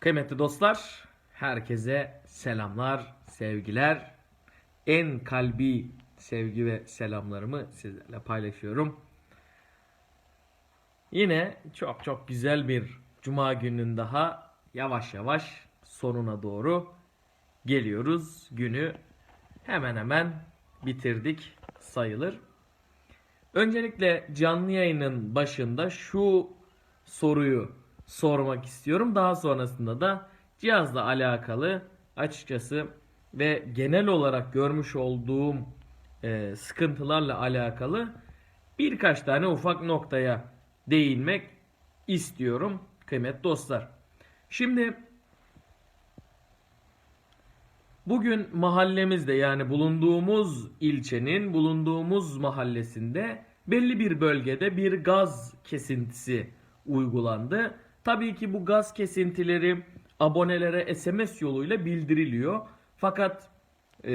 Kıymetli dostlar, herkese selamlar, sevgiler. En kalbi sevgi ve selamlarımı sizlerle paylaşıyorum. Yine çok çok güzel bir cuma günün daha yavaş yavaş sonuna doğru geliyoruz. Günü hemen hemen bitirdik sayılır. Öncelikle canlı yayının başında şu soruyu sormak istiyorum. Daha sonrasında da cihazla alakalı açıkçası ve genel olarak görmüş olduğum e, sıkıntılarla alakalı birkaç tane ufak noktaya değinmek istiyorum kıymetli dostlar. Şimdi Bugün mahallemizde yani bulunduğumuz ilçenin bulunduğumuz mahallesinde belli bir bölgede bir gaz kesintisi uygulandı. Tabii ki bu gaz kesintileri abonelere SMS yoluyla bildiriliyor. Fakat e,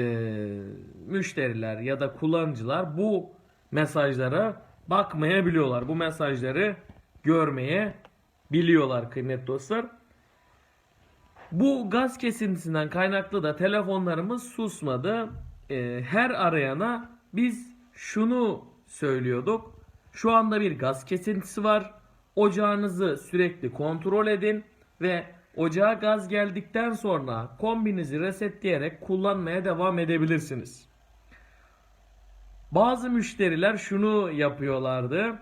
müşteriler ya da kullanıcılar bu mesajlara bakmayabiliyorlar. Bu mesajları görmeye biliyorlar kıymetli dostlar. Bu gaz kesintisinden kaynaklı da telefonlarımız susmadı. Ee, her arayana biz şunu söylüyorduk. Şu anda bir gaz kesintisi var. Ocağınızı sürekli kontrol edin ve ocağa gaz geldikten sonra kombinizi resetleyerek kullanmaya devam edebilirsiniz. Bazı müşteriler şunu yapıyorlardı.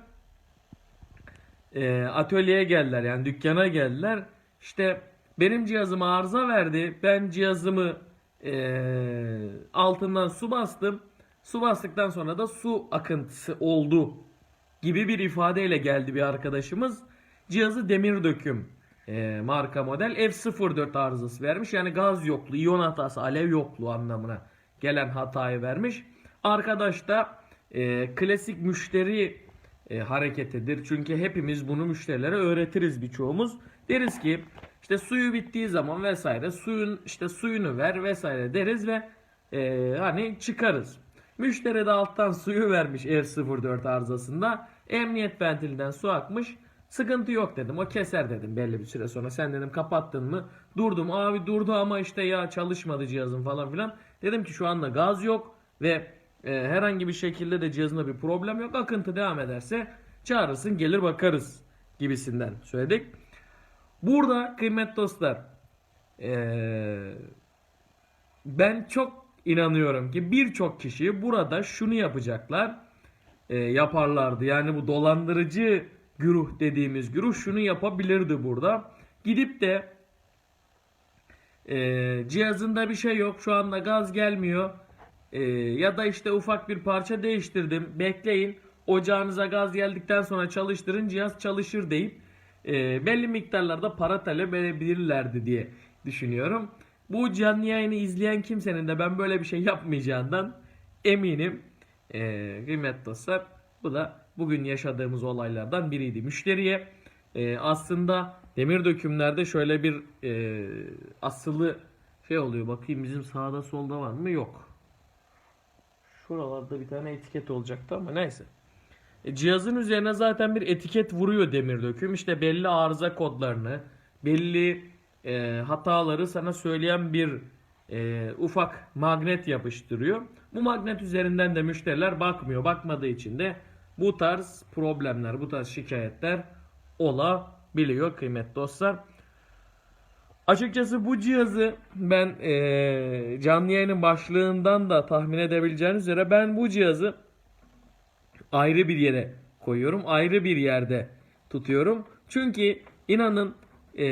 Ee, atölyeye geldiler yani dükkana geldiler. İşte benim cihazım arıza verdi. Ben cihazımı eee, altından su bastım. Su bastıktan sonra da su akıntısı oldu gibi bir ifadeyle geldi bir arkadaşımız. Cihazı demir döküm eee, marka model F04 arızası vermiş. Yani gaz yokluğu, iyon hatası, alev yokluğu anlamına gelen hatayı vermiş. Arkadaş da eee, klasik müşteri e, hareketidir. Çünkü hepimiz bunu müşterilere öğretiriz birçoğumuz. Deriz ki işte suyu bittiği zaman vesaire suyun işte suyunu ver vesaire deriz ve e, hani çıkarız. Müşteri de alttan suyu vermiş F04 arızasında. Emniyet ventilinden su akmış. Sıkıntı yok dedim. O keser dedim belli bir süre sonra. Sen dedim kapattın mı? Durdum. Abi durdu ama işte ya çalışmadı cihazın falan filan. Dedim ki şu anda gaz yok ve e, herhangi bir şekilde de cihazında bir problem yok. Akıntı devam ederse çağırırsın gelir bakarız gibisinden söyledik. Burada kıymetli dostlar eee, ben çok inanıyorum ki birçok kişi burada şunu yapacaklar eee, yaparlardı. Yani bu dolandırıcı güruh dediğimiz güruh şunu yapabilirdi burada. Gidip de eee, cihazında bir şey yok şu anda gaz gelmiyor Eee, ya da işte ufak bir parça değiştirdim bekleyin ocağınıza gaz geldikten sonra çalıştırın cihaz çalışır deyip e, belli miktarlarda para talep edebilirlerdi diye düşünüyorum. Bu canlı yayını izleyen kimsenin de ben böyle bir şey yapmayacağından eminim. E, kıymetli dostlar bu da bugün yaşadığımız olaylardan biriydi. Müşteriye e, aslında demir dökümlerde şöyle bir e, asılı şey oluyor. Bakayım bizim sağda solda var mı? Yok. Şuralarda bir tane etiket olacaktı ama neyse. E, Cihazın üzerine zaten bir etiket vuruyor demir döküm. İşte belli arıza kodlarını, belli e, hataları sana söyleyen bir e, ufak magnet yapıştırıyor. Bu magnet üzerinden de müşteriler bakmıyor. Bakmadığı için de bu tarz problemler, bu tarz şikayetler olabiliyor kıymetli dostlar. Açıkçası bu cihazı ben e, canlı yayının başlığından da tahmin edebileceğiniz üzere ben bu cihazı ayrı bir yere koyuyorum. Ayrı bir yerde tutuyorum. Çünkü inanın e,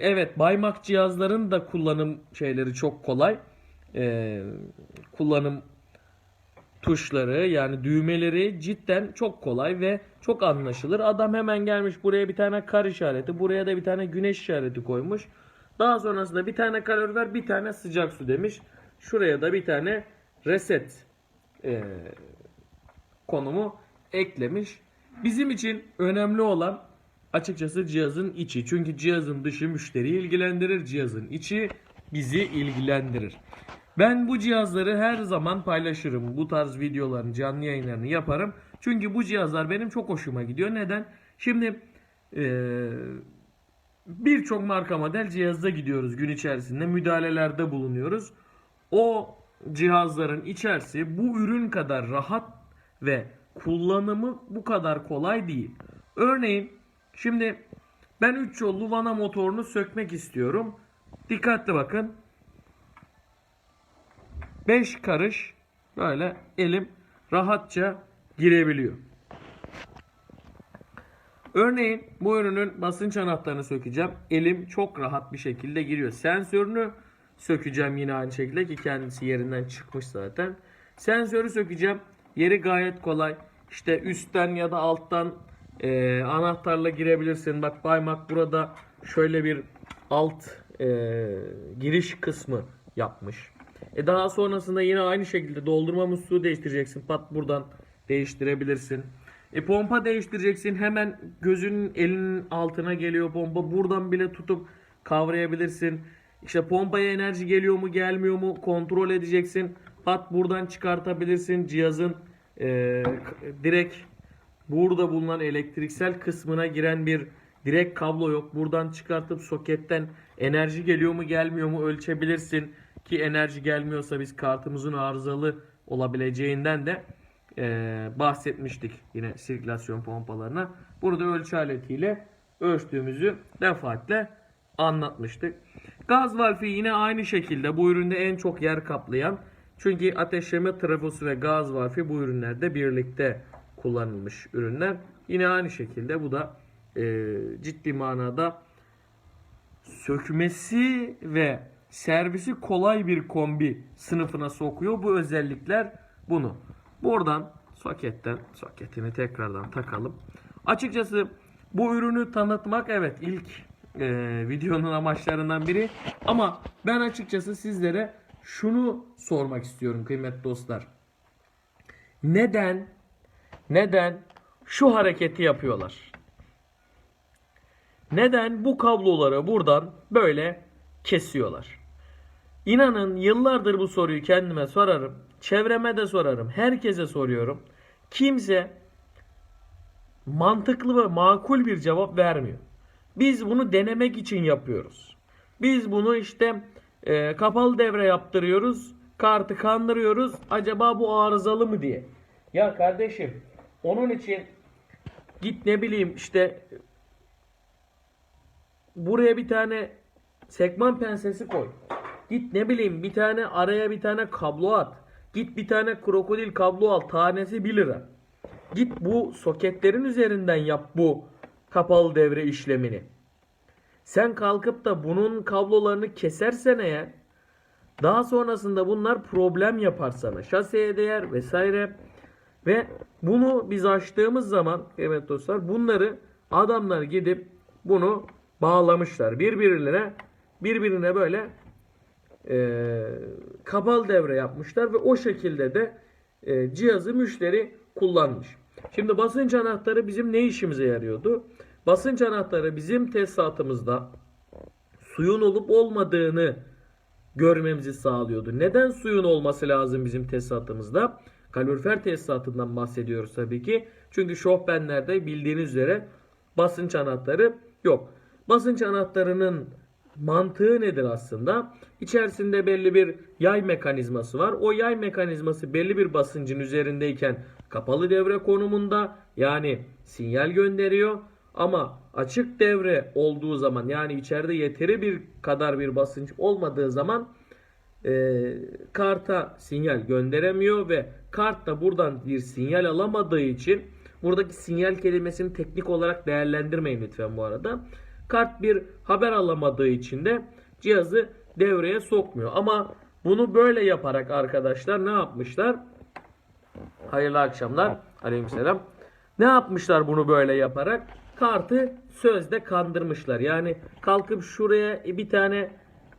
evet Baymak cihazların da kullanım şeyleri çok kolay. E, kullanım tuşları yani düğmeleri cidden çok kolay ve çok anlaşılır. Adam hemen gelmiş buraya bir tane kar işareti, buraya da bir tane güneş işareti koymuş. Daha sonrasında bir tane kalorifer, bir tane sıcak su demiş. Şuraya da bir tane reset e, konumu eklemiş. Bizim için önemli olan açıkçası cihazın içi. Çünkü cihazın dışı müşteriyi ilgilendirir, cihazın içi bizi ilgilendirir. Ben bu cihazları her zaman paylaşırım. Bu tarz videoların canlı yayınlarını yaparım. Çünkü bu cihazlar benim çok hoşuma gidiyor. Neden? Şimdi eee birçok marka model cihazda gidiyoruz gün içerisinde müdahalelerde bulunuyoruz. O cihazların içerisi bu ürün kadar rahat ve kullanımı bu kadar kolay değil. Örneğin şimdi ben 3 yollu vana motorunu sökmek istiyorum. Dikkatli bakın. 5 karış böyle elim rahatça girebiliyor. Örneğin bu ürünün basınç anahtarını sökeceğim. Elim çok rahat bir şekilde giriyor. Sensörünü sökeceğim yine aynı şekilde ki kendisi yerinden çıkmış zaten. Sensörü sökeceğim. Yeri gayet kolay. İşte üstten ya da alttan e, anahtarla girebilirsin. Bak Baymak burada şöyle bir alt e, giriş kısmı yapmış. E daha sonrasında yine aynı şekilde doldurma musluğu değiştireceksin. Pat buradan değiştirebilirsin. E pompa değiştireceksin. Hemen gözünün elinin altına geliyor pompa. Buradan bile tutup kavrayabilirsin. İşte pompaya enerji geliyor mu gelmiyor mu kontrol edeceksin. Pat buradan çıkartabilirsin. Cihazın e, direkt burada bulunan elektriksel kısmına giren bir direkt kablo yok. Buradan çıkartıp soketten enerji geliyor mu gelmiyor mu ölçebilirsin. Ki enerji gelmiyorsa biz kartımızın arızalı olabileceğinden de e, bahsetmiştik yine sirkülasyon pompalarına. Burada ölçü aletiyle ölçtüğümüzü defaatle anlatmıştık. Gaz valfi yine aynı şekilde bu üründe en çok yer kaplayan çünkü ateşleme trafosu ve gaz valfi bu ürünlerde birlikte kullanılmış ürünler. Yine aynı şekilde bu da e, ciddi manada sökmesi ve servisi kolay bir kombi sınıfına sokuyor. Bu özellikler bunu. Buradan soketten soketini tekrardan takalım. Açıkçası bu ürünü tanıtmak evet ilk e, videonun amaçlarından biri. Ama ben açıkçası sizlere şunu sormak istiyorum kıymetli dostlar. Neden neden şu hareketi yapıyorlar? Neden bu kabloları buradan böyle kesiyorlar? İnanın yıllardır bu soruyu kendime sorarım. Çevreme de sorarım. Herkese soruyorum. Kimse mantıklı ve makul bir cevap vermiyor. Biz bunu denemek için yapıyoruz. Biz bunu işte e, kapalı devre yaptırıyoruz. Kartı kandırıyoruz. Acaba bu arızalı mı diye. Ya kardeşim onun için git ne bileyim işte buraya bir tane sekman pensesi koy. Git ne bileyim bir tane araya bir tane kablo at. Git bir tane krokodil kablo al. Tanesi 1 lira. Git bu soketlerin üzerinden yap bu kapalı devre işlemini. Sen kalkıp da bunun kablolarını kesersen eğer daha sonrasında bunlar problem yapar sana. Şaseye değer vesaire. Ve bunu biz açtığımız zaman evet dostlar bunları adamlar gidip bunu bağlamışlar. Birbirine birbirine böyle e, kapalı devre yapmışlar ve o şekilde de e, cihazı müşteri kullanmış. Şimdi basınç anahtarı bizim ne işimize yarıyordu? Basınç anahtarı bizim tesisatımızda suyun olup olmadığını görmemizi sağlıyordu. Neden suyun olması lazım bizim tesisatımızda? Kalorifer tesisatından bahsediyoruz tabii ki. Çünkü şofbenlerde bildiğiniz üzere basınç anahtarı yok. Basınç anahtarının mantığı nedir aslında? İçerisinde belli bir yay mekanizması var. O yay mekanizması belli bir basıncın üzerindeyken kapalı devre konumunda yani sinyal gönderiyor. Ama açık devre olduğu zaman yani içeride yeteri bir kadar bir basınç olmadığı zaman e, karta sinyal gönderemiyor ve kart da buradan bir sinyal alamadığı için buradaki sinyal kelimesini teknik olarak değerlendirmeyin lütfen bu arada. Kart bir haber alamadığı için de cihazı devreye sokmuyor. Ama bunu böyle yaparak arkadaşlar ne yapmışlar? Hayırlı akşamlar. Aleykümselam. Ne yapmışlar bunu böyle yaparak? Kartı sözde kandırmışlar. Yani kalkıp şuraya bir tane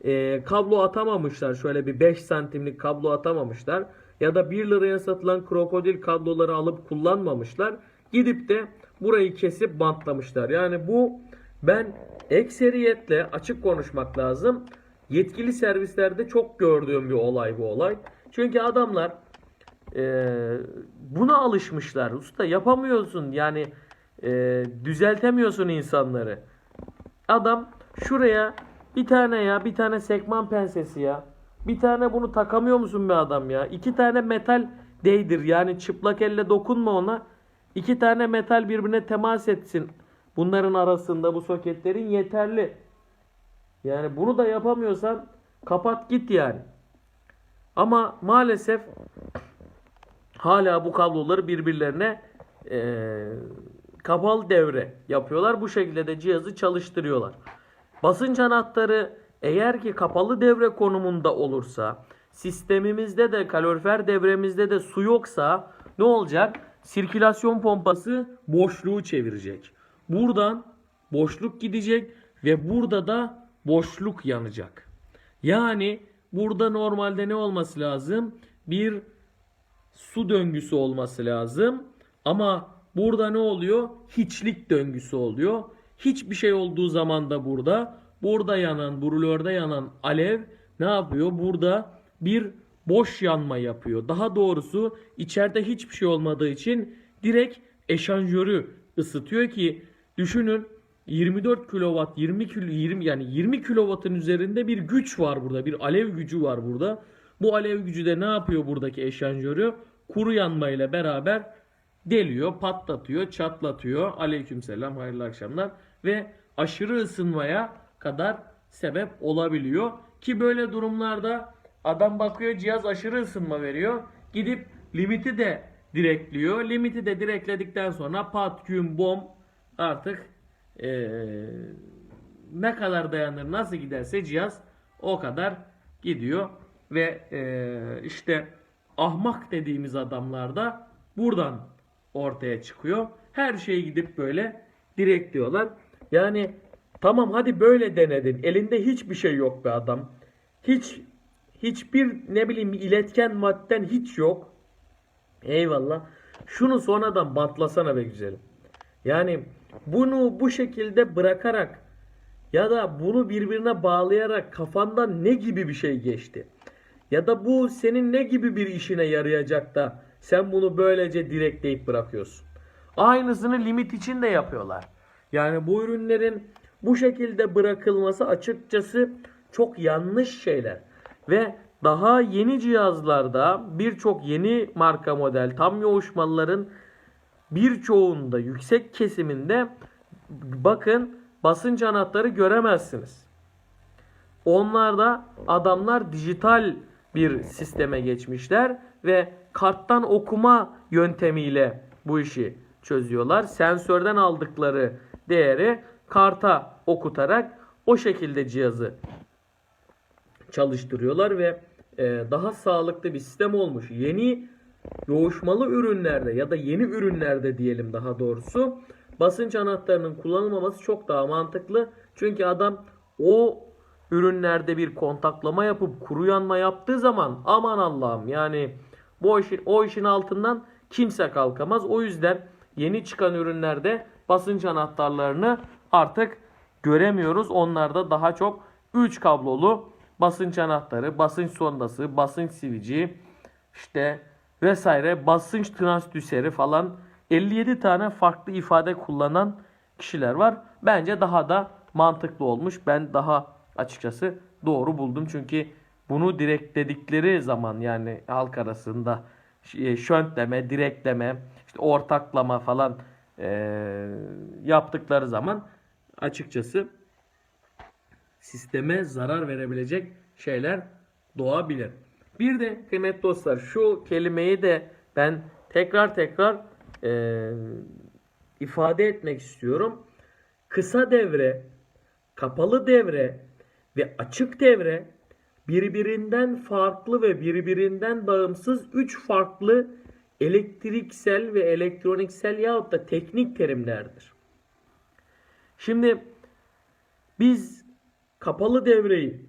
e, kablo atamamışlar. Şöyle bir 5 santimlik kablo atamamışlar. Ya da 1 liraya satılan krokodil kabloları alıp kullanmamışlar. Gidip de burayı kesip bantlamışlar. Yani bu ben ekseriyetle açık konuşmak lazım. Yetkili servislerde çok gördüğüm bir olay bu olay. Çünkü adamlar e, buna alışmışlar. Usta yapamıyorsun yani e, düzeltemiyorsun insanları. Adam şuraya bir tane ya bir tane sekman pensesi ya. Bir tane bunu takamıyor musun be adam ya? İki tane metal değdir yani çıplak elle dokunma ona. İki tane metal birbirine temas etsin. Bunların arasında bu soketlerin yeterli. Yani bunu da yapamıyorsan kapat git yani. Ama maalesef hala bu kabloları birbirlerine eee kapalı devre yapıyorlar. Bu şekilde de cihazı çalıştırıyorlar. Basınç anahtarı eğer ki kapalı devre konumunda olursa sistemimizde de kalorifer devremizde de su yoksa ne olacak? Sirkülasyon pompası boşluğu çevirecek. Buradan boşluk gidecek ve burada da boşluk yanacak. Yani burada normalde ne olması lazım? Bir su döngüsü olması lazım. Ama burada ne oluyor? Hiçlik döngüsü oluyor. Hiçbir şey olduğu zaman da burada burada yanan, brulörde yanan alev ne yapıyor? Burada bir boş yanma yapıyor. Daha doğrusu içeride hiçbir şey olmadığı için direkt eşanjörü ısıtıyor ki düşünün 24 kW 20 kilo 20 yani 20 kW'ın üzerinde bir güç var burada. Bir alev gücü var burada. Bu alev gücü de ne yapıyor buradaki eşanjörü? Kuru yanmayla beraber deliyor, patlatıyor, çatlatıyor. Aleykümselam, hayırlı akşamlar ve aşırı ısınmaya kadar sebep olabiliyor. Ki böyle durumlarda adam bakıyor cihaz aşırı ısınma veriyor. Gidip limiti de direkliyor. Limiti de direkledikten sonra pat güm bom artık eee, ne kadar dayanır nasıl giderse cihaz o kadar gidiyor ve eee, işte ahmak dediğimiz adamlar da buradan ortaya çıkıyor. Her şeyi gidip böyle direkliyorlar. Yani tamam hadi böyle denedin. Elinde hiçbir şey yok be adam. Hiç hiçbir ne bileyim iletken madden hiç yok. Eyvallah. Şunu sonradan bantlasana be güzelim. Yani bunu bu şekilde bırakarak ya da bunu birbirine bağlayarak kafandan ne gibi bir şey geçti? Ya da bu senin ne gibi bir işine yarayacak da sen bunu böylece direkleyip bırakıyorsun. Aynısını limit için de yapıyorlar. Yani bu ürünlerin bu şekilde bırakılması açıkçası çok yanlış şeyler. Ve daha yeni cihazlarda birçok yeni marka model tam yoğuşmalıların birçoğunda yüksek kesiminde bakın basınç anahtarı göremezsiniz. Onlarda adamlar dijital bir sisteme geçmişler ve karttan okuma yöntemiyle bu işi çözüyorlar. Sensörden aldıkları değeri karta okutarak o şekilde cihazı çalıştırıyorlar ve e, daha sağlıklı bir sistem olmuş. Yeni yoğuşmalı ürünlerde ya da yeni ürünlerde diyelim daha doğrusu basınç anahtarının kullanılmaması çok daha mantıklı. Çünkü adam o ürünlerde bir kontaklama yapıp kuru yanma yaptığı zaman aman Allah'ım yani bu işin, o işin altından kimse kalkamaz. O yüzden yeni çıkan ürünlerde basınç anahtarlarını artık göremiyoruz. Onlarda daha çok 3 kablolu basınç anahtarı, basınç sondası, basınç sivici işte vesaire basınç transdüseri falan 57 tane farklı ifade kullanan kişiler var. Bence daha da mantıklı olmuş. Ben daha açıkçası doğru buldum. Çünkü bunu direkt dedikleri zaman yani halk arasında e, şöntleme, direkleme, işte ortaklama falan e, yaptıkları zaman açıkçası sisteme zarar verebilecek şeyler doğabilir. Bir de kıymetli dostlar şu kelimeyi de ben tekrar tekrar e, ifade etmek istiyorum. Kısa devre, kapalı devre ve açık devre birbirinden farklı ve birbirinden bağımsız üç farklı elektriksel ve elektroniksel yahut da teknik terimlerdir. Şimdi biz kapalı devreyi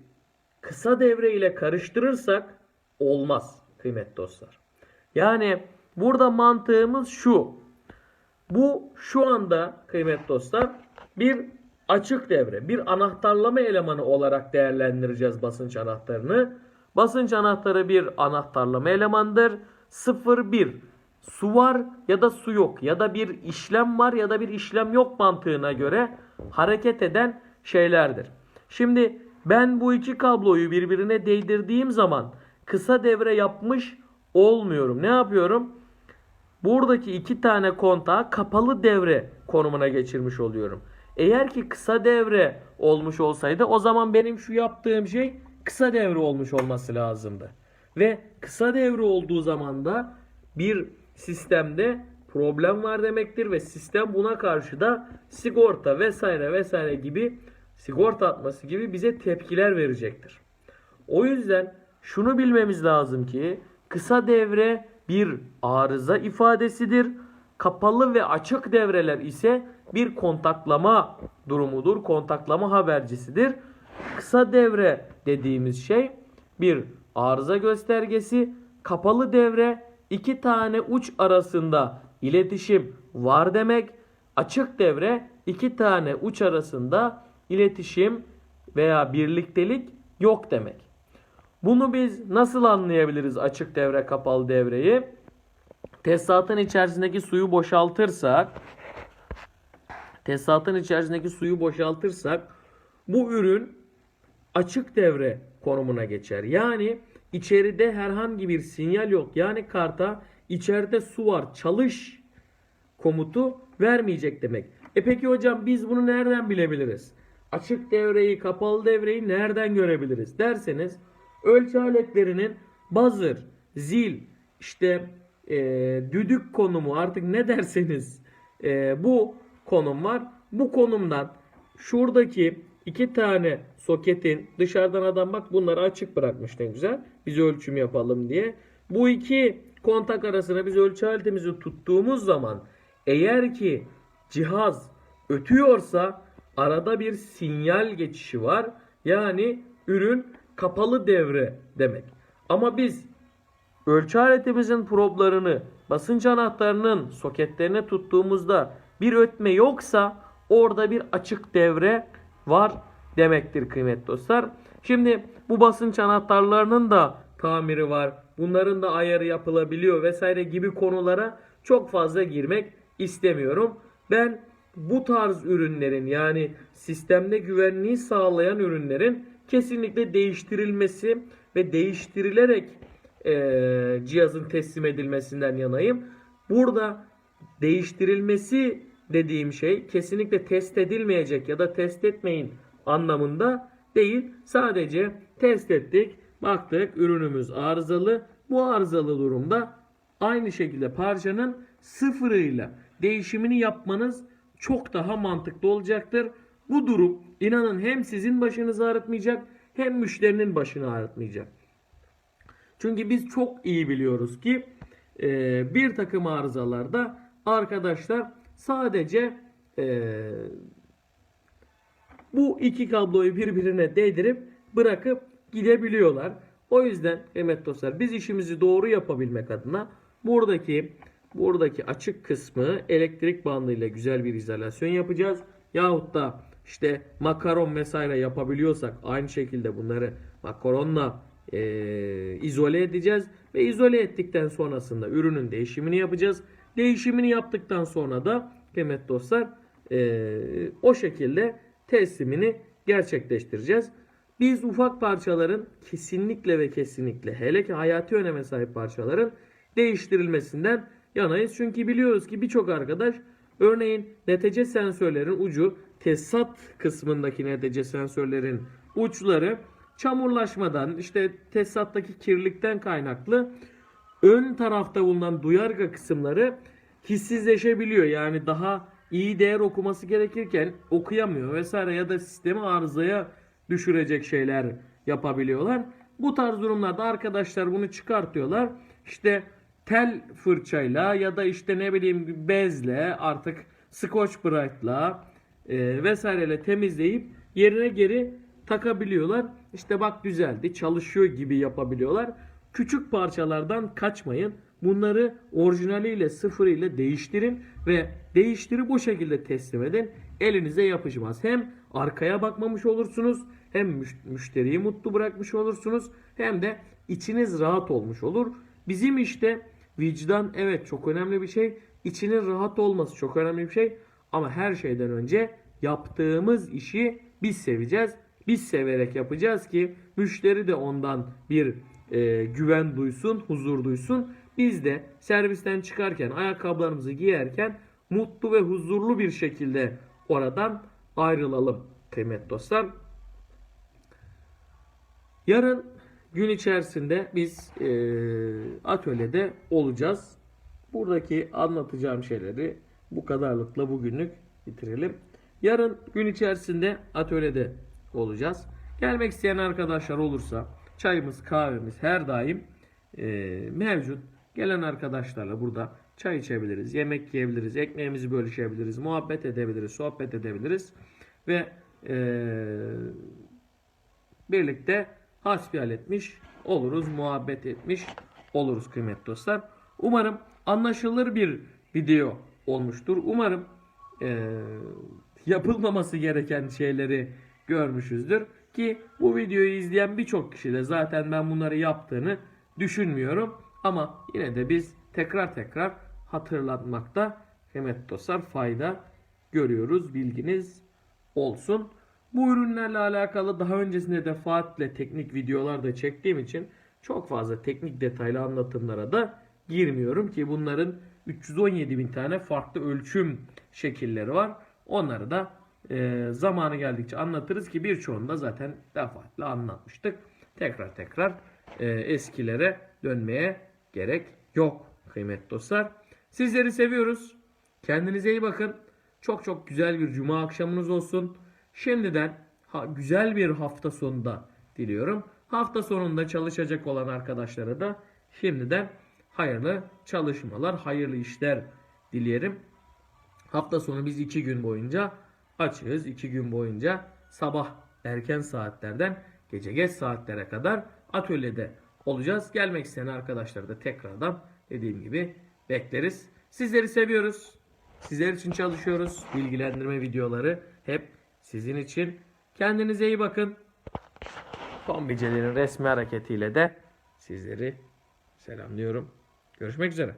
kısa devre ile karıştırırsak olmaz kıymetli dostlar. Yani burada mantığımız şu. Bu şu anda kıymetli dostlar bir açık devre, bir anahtarlama elemanı olarak değerlendireceğiz basınç anahtarını. Basınç anahtarı bir anahtarlama elemandır. 0-1 su var ya da su yok ya da bir işlem var ya da bir işlem yok mantığına göre hareket eden şeylerdir. Şimdi ben bu iki kabloyu birbirine değdirdiğim zaman kısa devre yapmış olmuyorum. Ne yapıyorum? Buradaki iki tane kontağı kapalı devre konumuna geçirmiş oluyorum. Eğer ki kısa devre olmuş olsaydı o zaman benim şu yaptığım şey kısa devre olmuş olması lazımdı. Ve kısa devre olduğu zaman da bir sistemde problem var demektir ve sistem buna karşı da sigorta vesaire vesaire gibi sigorta atması gibi bize tepkiler verecektir. O yüzden şunu bilmemiz lazım ki kısa devre bir arıza ifadesidir. Kapalı ve açık devreler ise bir kontaklama durumudur. Kontaklama habercisidir. Kısa devre dediğimiz şey bir arıza göstergesi. Kapalı devre iki tane uç arasında iletişim var demek. Açık devre iki tane uç arasında iletişim veya birliktelik yok demek. Bunu biz nasıl anlayabiliriz açık devre kapalı devreyi? Tesisatın içerisindeki suyu boşaltırsak tesisatın içerisindeki suyu boşaltırsak bu ürün açık devre konumuna geçer. Yani içeride herhangi bir sinyal yok. Yani karta içeride su var çalış komutu vermeyecek demek. E peki hocam biz bunu nereden bilebiliriz? Açık devreyi, kapalı devreyi nereden görebiliriz derseniz ölçü aletlerinin buzzer, zil, işte e, düdük konumu artık ne derseniz e, bu konum var. Bu konumdan şuradaki iki tane soketin dışarıdan adam bak bunları açık bırakmış ne güzel. Biz ölçüm yapalım diye. Bu iki kontak arasına biz ölçü aletimizi tuttuğumuz zaman eğer ki cihaz ötüyorsa arada bir sinyal geçişi var. Yani ürün kapalı devre demek. Ama biz ölçü aletimizin problarını basınç anahtarının soketlerine tuttuğumuzda bir ötme yoksa orada bir açık devre var demektir kıymetli dostlar. Şimdi bu basınç anahtarlarının da tamiri var. Bunların da ayarı yapılabiliyor vesaire gibi konulara çok fazla girmek istemiyorum. Ben bu tarz ürünlerin yani sistemde güvenliği sağlayan ürünlerin kesinlikle değiştirilmesi ve değiştirilerek e, cihazın teslim edilmesinden yanayım. Burada değiştirilmesi dediğim şey kesinlikle test edilmeyecek ya da test etmeyin anlamında değil. Sadece test ettik, baktık ürünümüz arızalı. Bu arızalı durumda aynı şekilde parçanın sıfırıyla değişimini yapmanız çok daha mantıklı olacaktır. Bu durum inanın hem sizin başınızı ağrıtmayacak hem müşterinin başını ağrıtmayacak. Çünkü biz çok iyi biliyoruz ki e, bir takım arızalarda arkadaşlar sadece e, bu iki kabloyu birbirine değdirip bırakıp gidebiliyorlar. O yüzden kıymetli dostlar biz işimizi doğru yapabilmek adına buradaki buradaki açık kısmı elektrik bandıyla güzel bir izolasyon yapacağız. Yahut da işte makaron vesaire yapabiliyorsak aynı şekilde bunları makaronla e, izole edeceğiz. Ve izole ettikten sonrasında ürünün değişimini yapacağız. Değişimini yaptıktan sonra da kıymetli dostlar e, o şekilde teslimini gerçekleştireceğiz. Biz ufak parçaların kesinlikle ve kesinlikle hele ki hayati öneme sahip parçaların değiştirilmesinden yanayız. Çünkü biliyoruz ki birçok arkadaş örneğin NTC sensörlerin ucu tesisat kısmındaki NTC sensörlerin uçları çamurlaşmadan işte tesisattaki kirlilikten kaynaklı ön tarafta bulunan duyarga kısımları hissizleşebiliyor. Yani daha iyi değer okuması gerekirken okuyamıyor vesaire ya da sistemi arızaya düşürecek şeyler yapabiliyorlar. Bu tarz durumlarda arkadaşlar bunu çıkartıyorlar. İşte tel fırçayla ya da işte ne bileyim bezle artık Scotch Brite'la e, vesaireyle temizleyip yerine geri takabiliyorlar. İşte bak düzeldi çalışıyor gibi yapabiliyorlar. Küçük parçalardan kaçmayın. Bunları orijinaliyle sıfırıyla değiştirin ve değiştirip bu şekilde teslim edin. Elinize yapışmaz. Hem arkaya bakmamış olursunuz hem müşteriyi mutlu bırakmış olursunuz hem de içiniz rahat olmuş olur. Bizim işte vicdan evet çok önemli bir şey. İçinin rahat olması çok önemli bir şey. Ama her şeyden önce yaptığımız işi biz seveceğiz. Biz severek yapacağız ki müşteri de ondan bir e, güven duysun, huzur duysun. Biz de servisten çıkarken, ayakkabılarımızı giyerken mutlu ve huzurlu bir şekilde oradan ayrılalım kıymetli dostlar. Yarın gün içerisinde biz e, atölyede olacağız. Buradaki anlatacağım şeyleri bu kadarlıkla bugünlük bitirelim. Yarın gün içerisinde atölyede olacağız. Gelmek isteyen arkadaşlar olursa çayımız kahvemiz her daim e, mevcut. Gelen arkadaşlarla burada çay içebiliriz, yemek yiyebiliriz, ekmeğimizi bölüşebiliriz, muhabbet edebiliriz, sohbet edebiliriz ve e, birlikte hasbihal etmiş oluruz, muhabbet etmiş oluruz kıymetli dostlar. Umarım anlaşılır bir video olmuştur. Umarım e, yapılmaması gereken şeyleri görmüşüzdür. Ki bu videoyu izleyen birçok kişi de zaten ben bunları yaptığını düşünmüyorum. Ama yine de biz tekrar tekrar hatırlatmakta kıymetli dostlar fayda görüyoruz. Bilginiz olsun. Bu ürünlerle alakalı daha öncesinde defaatle teknik videolar da çektiğim için çok fazla teknik detaylı anlatımlara da girmiyorum ki bunların 317 bin tane farklı ölçüm şekilleri var. Onları da e, zamanı geldikçe anlatırız ki birçoğunu da zaten defaatle anlatmıştık. Tekrar tekrar e, eskilere dönmeye gerek yok kıymetli dostlar. Sizleri seviyoruz. Kendinize iyi bakın. Çok çok güzel bir cuma akşamınız olsun. Şimdiden ha, güzel bir hafta sonunda diliyorum. Hafta sonunda çalışacak olan arkadaşlara da şimdiden hayırlı çalışmalar, hayırlı işler dileyelim. Hafta sonu biz iki gün boyunca açığız. iki gün boyunca sabah erken saatlerden gece geç saatlere kadar atölyede olacağız. Gelmek isteyen arkadaşları da tekrardan dediğim gibi bekleriz. Sizleri seviyoruz. Sizler için çalışıyoruz. Bilgilendirme videoları hep sizin için. Kendinize iyi bakın. Kombicelerin resmi hareketiyle de sizleri selamlıyorum. Görüşmek üzere.